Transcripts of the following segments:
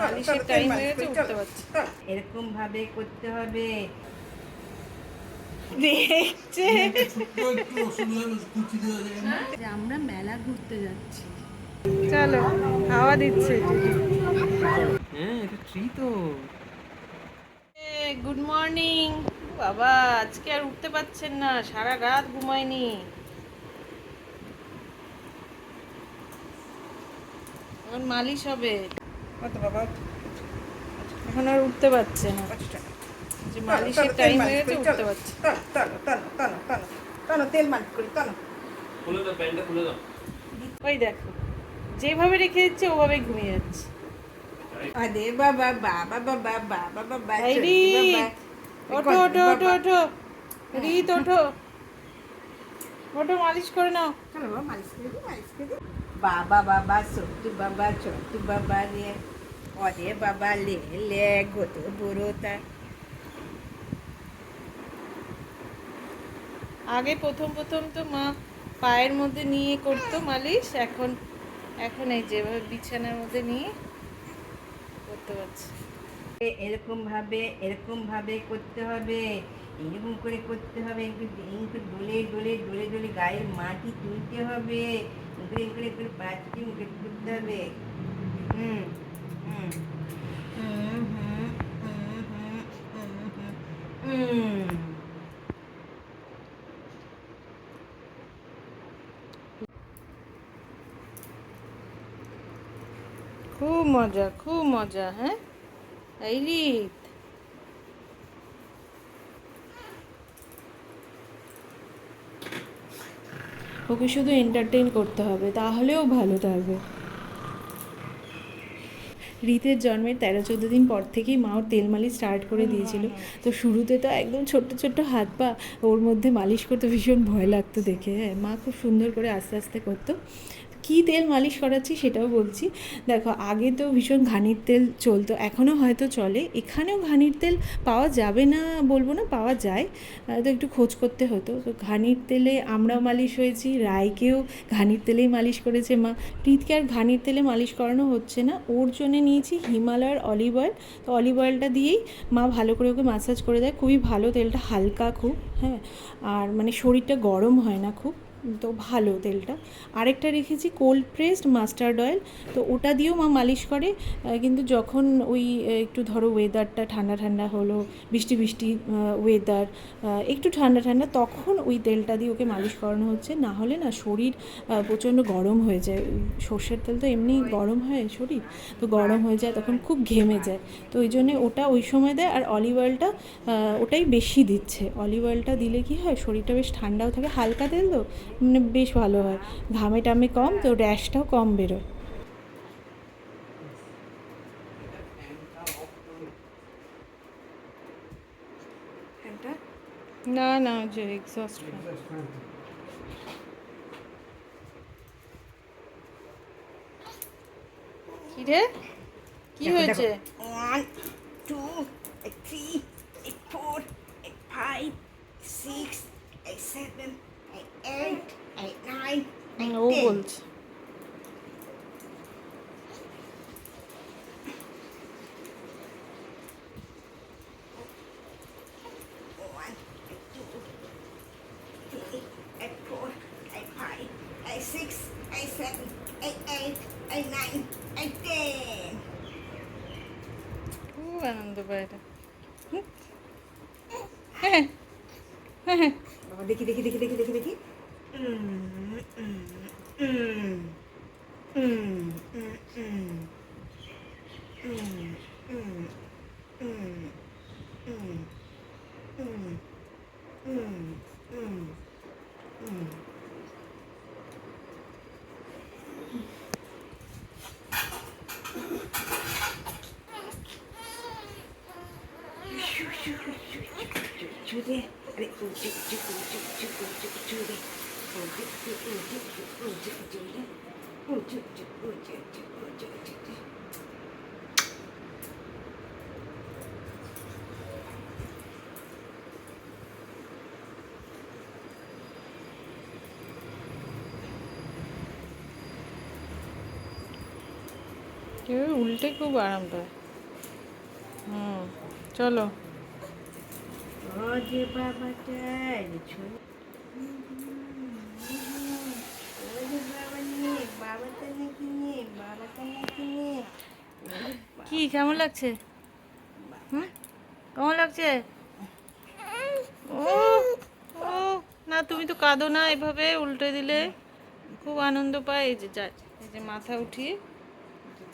মালিশের time হয়ে গেছে উঠতে পারছি। এরকম ভাবে করতে হবে। দেখছে। আমরা মেলা ঘুরতে যাচ্ছি। চলো হাওয়া দিচ্ছে। হ্যাঁ এটা ট্রি তো। গুড মর্নিং বাবা আজকে আর উঠতে পারছেন না সারা রাত ঘুমায়নি। এখন মালিশ হবে। কত বাবা? এখন আর উঠতে পারছে না। যে মালিশের টাইম হয়ে গেছে উঠতে পারছে টানো টানো টানো টানো টানো তেল মালিশ করি টানো। খুলে দাও প্যান্টটা খুলে দাও। ওই দেখো যেভাবে রেখে দিচ্ছে ওভাবে ঘুমিয়ে যাচ্ছে। আরে বাবা বাবা বাবা বাবা বাবা এই ছোট্ট রিত, বাবা। ওঠো ওঠো ওঠো ওঠো। রিত ওঠো। ওঠো মালিশ করে নাও। চলো মালিশ করে দিই মালিশ করে দিই। বাবা বাবা, ছোট্টু বাবা ছোট্টু বাবা রে। অরে বাবা, লে লে গত বুড়োটা আগে প্রথম প্রথম তো মা পায়ের মধ্যে নিয়ে করতো মালিশ, এখন এখন এই যেভাবে বিছানার মধ্যে নিয়ে করতে পারছি। এরকমভাবে এরকমভাবে করতে হবে, এরকম করে করতে হবে একটু ডোলে ডোলে ডোলে গায়ের মাটি তুলতে হবে করে করে করে পাঁচটি মুখে হবে। খুব মজা খুব মজা হ্যাঁ? এই রিত ওকে শুধু এন্টারটেইন করতে হবে, তাহলেও ভালো থাকবে। রীতের জন্মের তেরো চোদ্দ দিন পর থেকেই মা ওর তেল মালিশ স্টার্ট করে দিয়েছিল। তো শুরুতে তো একদম ছোট্ট ছোট্ট হাত পা ওর মধ্যে মালিশ করতে ভীষণ ভয় লাগতো দেখে। হ্যাঁ মা খুব সুন্দর করে আস্তে আস্তে করতো। কী তেল মালিশ করাচ্ছি সেটাও বলছি। দেখো, আগে তো ভীষণ ঘানির তেল চলতো, এখনও হয়তো চলে। এখানেও ঘানির তেল পাওয়া যাবে না বলব না, পাওয়া যায়। তো একটু খোঁজ করতে হতো। তো ঘানির তেলে আমরাও মালিশ হয়েছি, রায়কেও ঘানির তেলেই মালিশ করেছে মা। প্রীতকে আর ঘানির তেলে মালিশ করানো হচ্ছে না। ওর জন্য নিয়েছি হিমালয়ের অলিভ অয়েল। তো অলিভ অয়েলটা দিয়েই মা ভালো করে ওকে মাসাজ করে দেয়। খুবই ভালো তেলটা, হালকা খুব হ্যাঁ। আর মানে শরীরটা গরম হয় না খুব। তো ভালো তেলটা। আরেকটা রেখেছি কোল্ড প্রেসড মাস্টার্ড অয়েল তো ওটা দিয়েও মা মালিশ করে কিন্তু যখন ওই একটু ধরো ওয়েদারটা ঠান্ডা ঠান্ডা হলো, বৃষ্টি বৃষ্টি ওয়েদার একটু ঠান্ডা ঠান্ডা, তখন ওই তেলটা দিয়ে ওকে মালিশ করানো হচ্ছে। না হলে না শরীর প্রচণ্ড গরম হয়ে যায়। সর্ষের তেল তো এমনি গরম হয় শরীর, তো গরম হয়ে যায়, তখন খুব ঘেমে যায়। তো ওই জন্যে ওটা ওই সময় দেয়, আর অলিভ অয়েলটা ওটাই বেশি দিচ্ছে। অলিভ অয়েলটা দিলে কি হয়, শরীরটা বেশ ঠান্ডাও থাকে। হালকা তেল তো বেশ ভালো হয়। ঘামে টামে কম তো র্যাশটাও কম বেরোয়। না না যে এক্সস্ট কি রে? কি হয়েছে দেখো। One, बर. देखी देखी देखी देखी देखी देखी. চুরে উল্টে খুব আরাম পায়। হুম চলো। বাবাটা ছোট কি, কেমন লাগছে? কেমন লাগছে? ও ও, না, তুমি তো কাঁদো না এভাবে উল্টে দিলে। খুব আনন্দ পায় এই যে যায় এই যে মাথা উঠিয়ে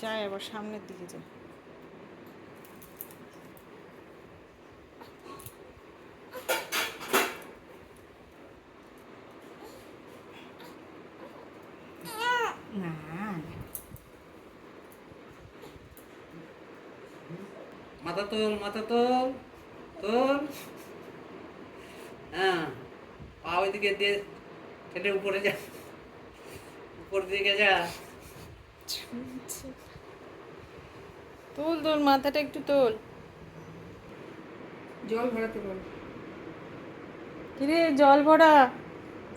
যায় আবার সামনের দিকে যায় মাথা তোল মাথা তোল তোল। হ্যাঁ পা ওইদিকে দিয়ে ঠেলে উপরে যা উপর দিকে যা। তোল তোল মাথাটা একটু তোল। জল ভরাতে বল কিরে জল ভরা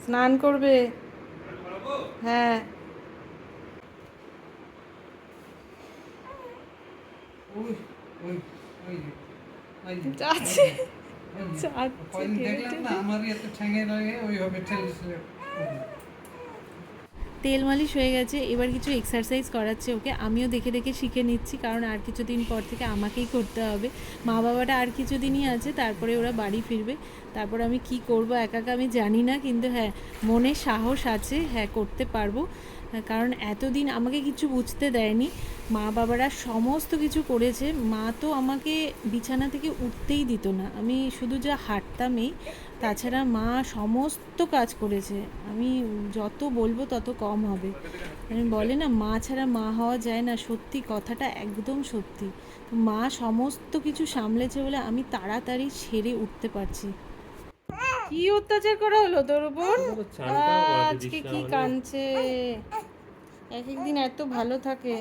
স্নান করবে। হ্যাঁ। ওই যে, যাচ্ছে তেল মালিশ হয়ে গেছে এবার কিছু এক্সারসাইজ করাচ্ছে ওকে। আমিও দেখে দেখে শিখে নিচ্ছি কারণ আর কিছুদিন পর থেকে আমাকেই করতে হবে। মা বাবাটা আর কিছুদিনই আছে তারপরে ওরা বাড়ি ফিরবে। তারপর আমি কি করব একা একা আমি জানি না কিন্তু হ্যাঁ মনে সাহস আছে হ্যাঁ করতে পারব। কারণ এতদিন আমাকে কিছু বুঝতে দেয়নি। মা বাবারা সমস্ত কিছু করেছে। মা তো আমাকে বিছানা থেকে উঠতেই দিত না। আমি শুধু যা হাঁটতামই। তাছাড়া মা সমস্ত কাজ করেছে। আমি যত বলব তত কম হবে। আমি বলে না মা ছাড়া মা হওয়া যায় না। সত্যি কথাটা একদম সত্যি। মা সমস্ত কিছু সামলেছে বলে আমি তাড়াতাড়ি সেরে উঠতে পারছি। কি অত্যাচার করা হলো তোর উপর? আজকে কি কাঁদছে? এক একদিন এত ভালো থাকে।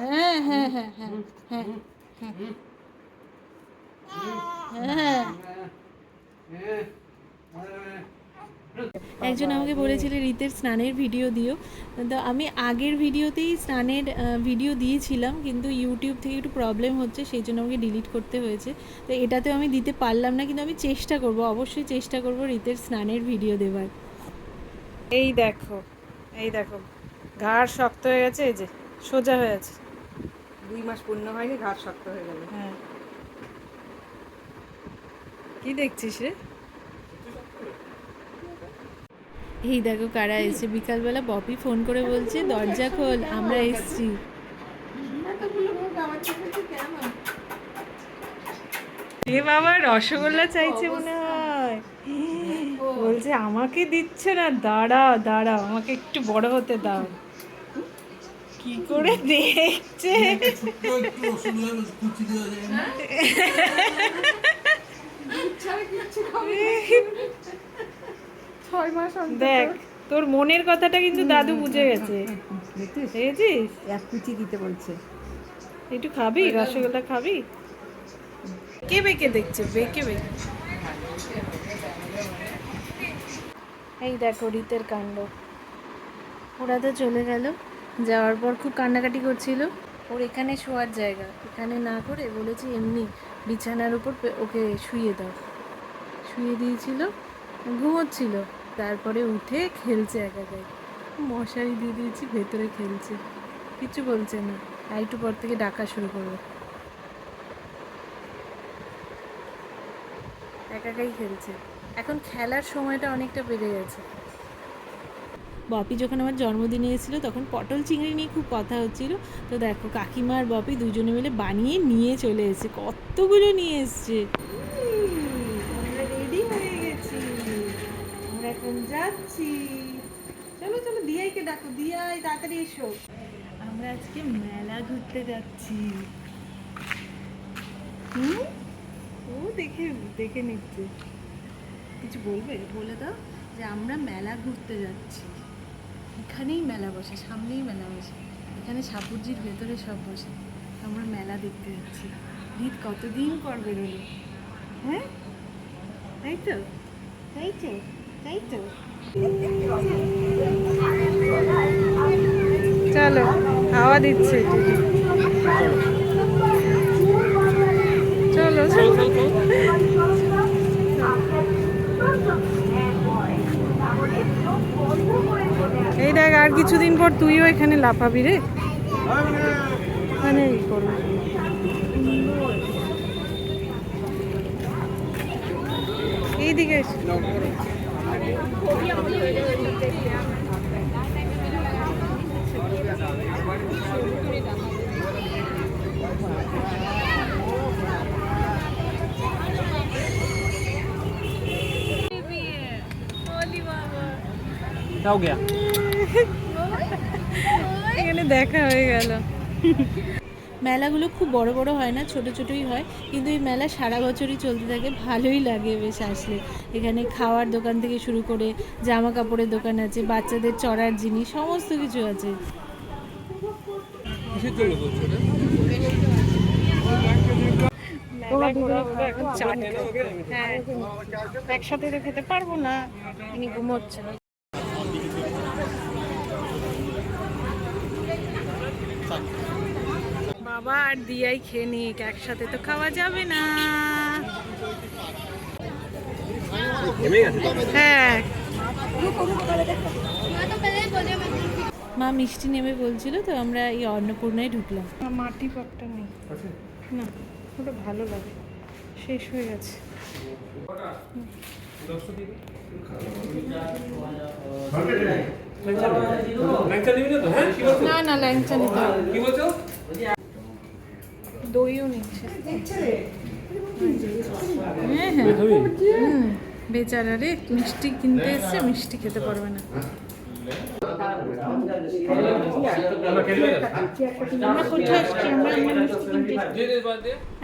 হ্যাঁ হ্যাঁ হ্যাঁ হ্যাঁ হ্যাঁ হ্যাঁ হ্যাঁ। একজন আমাকে বলেছিল, রীতের স্নানের ভিডিও দিও। তো আমি আগের ভিডিওতেই স্নানের ভিডিও দিয়েছিলাম, কিন্তু ইউটিউব থেকে একটু প্রবলেম হচ্ছে, সেই জন্য আমাকে ডিলিট করতে হয়েছে। তো এটাতেও আমি দিতে পারলাম না, কিন্তু আমি চেষ্টা করব, অবশ্যই চেষ্টা করব রীতের স্নানের ভিডিও দেওয়ার। এই দেখো এই দেখো। ঘাড় শক্ত হয়ে গেছে এই যে সোজা হয়ে আছে। দুই মাস পূর্ণ হয়নি ঘাট শক্ত হয়ে গেল। হ্যাঁ। কি দেখছিস রে? এই দেখো কারা এসে বিকালবেলা পপি ফোন করে বলছে দরজা খোল আমরা এসছি। এ বাবা রসগোল্লা চাইছে মনে হয়। বলছে আমাকে দিচ্ছে না দাঁড়াও দাঁড়াও আমাকে একটু বড় হতে দাও। কি করে দেখছে? দেখ তোর মনের কথাটা কিন্তু দাদু বুঝে গেছে। দেখেছিস? এক কুচি দিতে বলছে। একটু খাবি রসগোল্লা খাবি? বেঁকে বেঁকে দেখছে? বেঁকে বেঁকে। এই দেখো রীতের কাণ্ড। ওরা তো চলে গেল। যাওয়ার পর খুব কান্নাকাটি করছিল। ওর এখানে শোয়ার জায়গা। এখানে না করে বলেছি, এমনি বিছানার উপর ওকে শুয়ে দাও। শুয়ে দিয়েছিল, ঘুমোচ্ছিল। তারপরে উঠে খেলছে একা একাই। মশারি দিয়ে দিয়েছি, ভেতরে খেলছে। কিছু বলছে না। একটু পর থেকে ডাকা শুরু করবে একা একাই খেলছে। এখন খেলার সময়টা অনেকটা বেড়ে গেছে। বপি যখন আমার জন্মদিনে এসেছিল তখন পটল চিংড়ি নিয়ে খুব কথা হচ্ছিল। তো দেখো কাকিমা আর বপি দুজনে মিলে বানিয়ে নিয়ে চলে এসেছে কতগুলো নিয়ে এসছে। আমরা রেডি হয়ে গেছি। আমরা এখন যাচ্ছি। চলো চলো দিয়াইকে ডাকো। দিয়াই তাড়াতাড়ি এসো। আমরা আজকে মেলা ঘুরতে যাচ্ছি। হুম? ও দেখে দেখে নিচ্ছে। কিছু বলবে? বলে দাও যে আমরা মেলা ঘুরতে যাচ্ছি। এখানেই মেলা বসে, সামনেই মেলা বসে। এখানে সাপুরজির ভেতরে সব বসে। আমরা মেলা দেখতে যাচ্ছি। ঈদ কতদিন পর বেরোলো? হ্যাঁ? তাই তো তাই তো তাই তো চলো, হাওয়া দিচ্ছে চলো চলো। এই দেখ আর কিছুদিন পর তুইও এখানে লাফাবি রে মানে এইদিকে এসো। क्या हो गया এখানে দেখা হয়ে গেল মেলাগুলো খুব বড় বড় হয় না ছোট ছোটই হয় কিন্তু এই মেলা সারা বছরই চলতে থাকে ভালোই লাগে বেশ আসলে এখানে খাওয়ার দোকান থেকে শুরু করে জামা কাপড়ের দোকান আছে বাচ্চাদের চড়ার জিনিস সমস্ত কিছু আছে কিসের জন্য বলছো এটা হ্যাঁ একসাথে তো খেতে পারবো না তিনি ঘুমোচ্ছে বাবা আর দিয়াই খেয়ে নিক একসাথে তো খাওয়া যাবে না। হ্যাঁ। মা মিষ্টি নেমে বলছিল তো আমরা এই অন্নপূর্ণায় ঢুকলাম। মাটি পাকটা নেই। না ওটা ভালো লাগে। শেষ হয়ে গেছে। না তো? হ্যাঁ না না ল্যাংচা নিতে কি বলছো? দইও নিচ্ছে। বেচারা রে মিষ্টি কিনতে এসছে মিষ্টি খেতে পারবে না আমরা কোথায় এসছি আমরা আমরা মিষ্টি কিনতে এসছি।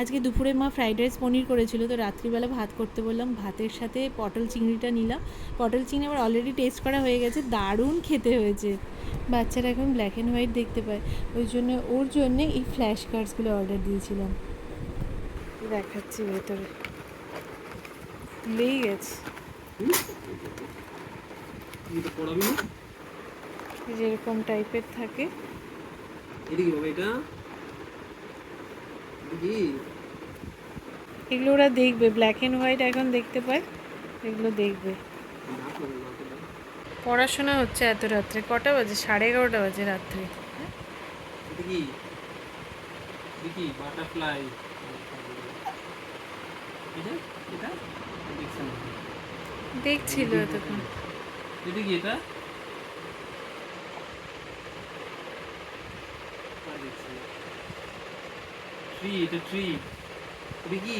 আজকে দুপুরে মা ফ্রাইড রাইস পনির করেছিল, তো রাত্রিবেলা ভাত করতে বললাম, ভাতের সাথে পটল চিংড়িটা নিলাম। পটল চিংড়ি আমার অলরেডি টেস্ট করা হয়ে গেছে, দারুণ খেতে হয়েছে। বাচ্চারা এখন ব্ল্যাক অ্যান্ড হোয়াইট দেখতে পায়। ওই জন্য, ওর জন্য এই ফ্ল্যাশ কার্ডসগুলো অর্ডার দিয়েছিলাম। দেখাচ্ছি ভেতরে। লেই গেছে। যেরকম টাইপের থাকে। এগুলো ওরা দেখবে ব্ল্যাক অ্যান্ড হোয়াইট এখন দেখতে পায় এগুলো দেখবে। পড়াশোনা হচ্ছে এত রাত্রে কটা বাজে? সাড়ে এগারোটা বাজে রাত্রে। বাটারফ্লাই দেখছিল এতক্ষণ। এটা কি এটা ট্রি এটা ট্রি এটা কি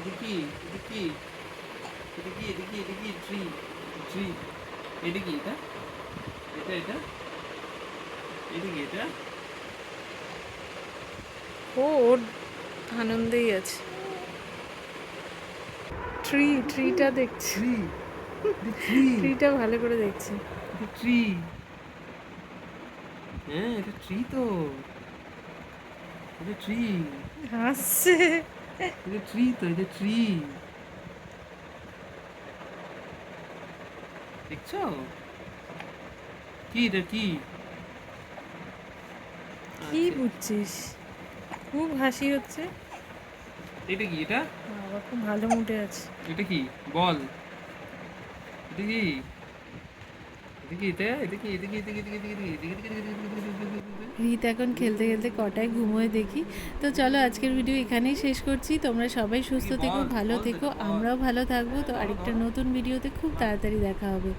এটা কি এটা কি এটা কি এটা কি এটা কি ট্রি ট্রি এটা কি এটা এটা এটা এটা কি এটা ও ওর আনন্দেই আছে। ট্রি ট্রিটা দেখছি। ট্রি ট্রি ট্রিটা ভালো করে দেখছি। ট্রি হ্যাঁ এটা ট্রি তো। এটা ট্রি হাসছে এটা ট্রি তো এটা ট্রি দেখছ কি এটা কি কি বুঝছিস। খুব হাসি হচ্ছে। এটা কি এটা? বাবা খুব ভালো মুডে আছে। এটা কি? বল। এটা কি? রীত এখন খেলতে খেলতে কটায় ঘুমোয় দেখি। তো চলো আজকের ভিডিও এখানেই শেষ করছি। তোমরা সবাই সুস্থ থেকো, ভালো থেকো, আমরাও ভালো থাকব। তো আরেকটা নতুন ভিডিওতে খুব তাড়াতাড়ি দেখা হবে।